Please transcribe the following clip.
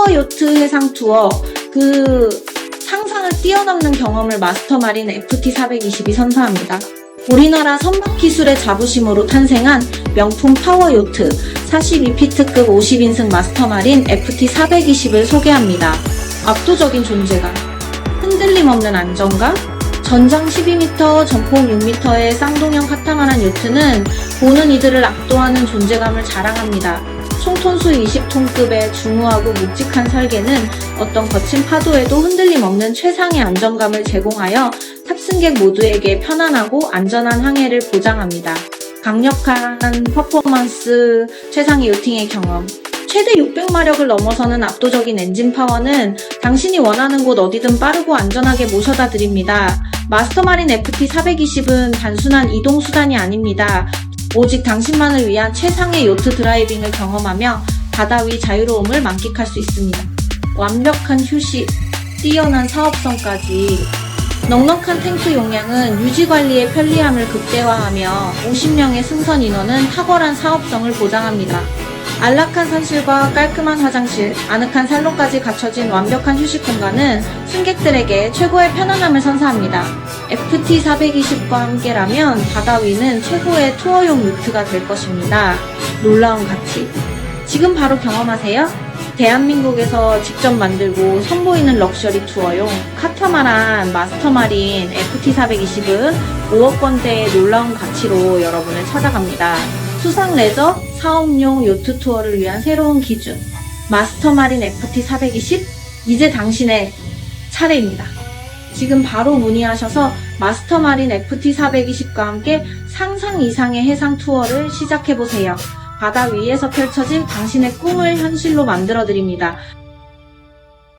파워 요트 해상 투어 그 상상을 뛰어넘는 경험을 마스터 마린 FT420이 선사합니다. 우리나라 선박 기술의 자부심으로 탄생한 명품 파워 요트 42피트급 50인승 마스터 마린 FT420을 소개합니다. 압도적인 존재감, 흔들림 없는 안정감, 전장 12m, 전폭 6m의 쌍동형 카타마란 요트는 보는 이들을 압도하는 존재감을 자랑합니다. 총톤수 20톤급의 중후하고 묵직한 설계는 어떤 거친 파도에도 흔들림 없는 최상의 안정감을 제공하여 탑승객 모두에게 편안하고 안전한 항해를 보장합니다. 강력한 퍼포먼스, 최상의 요팅의 경험, 최대 600마력을 넘어서는 압도적인 엔진 파워는 당신이 원하는 곳 어디든 빠르고 안전하게 모셔다 드립니다. 마스터마린 FT420은 단순한 이동 수단이 아닙니다. 오직 당신만을 위한 최상의 요트 드라이빙을 경험하며 바다 위 자유로움을 만끽할 수 있습니다. 완벽한 휴식, 뛰어난 사업성까지 넉넉한 탱크 용량은 유지 관리의 편리함을 극대화하며 50명의 승선 인원은 탁월한 사업성을 보장합니다. 안락한 산실과 깔끔한 화장실, 아늑한 살롱까지 갖춰진 완벽한 휴식 공간은 승객들에게 최고의 편안함을 선사합니다. FT420과 함께라면 바다 위는 최고의 투어용 요트가 될 것입니다. 놀라운 가치. 지금 바로 경험하세요. 대한민국에서 직접 만들고 선보이는 럭셔리 투어용 카타마란 마스터마린 FT420은 5억 원대의 놀라운 가치로 여러분을 찾아갑니다. 수상 레저, 사업용 요트 투어를 위한 새로운 기준. 마스터마린 FT420? 이제 당신의 차례입니다. 지금 바로 문의하셔서 마스터마린 FT420과 함께 상상 이상의 해상 투어를 시작해보세요. 바다 위에서 펼쳐질 당신의 꿈을 현실로 만들어드립니다.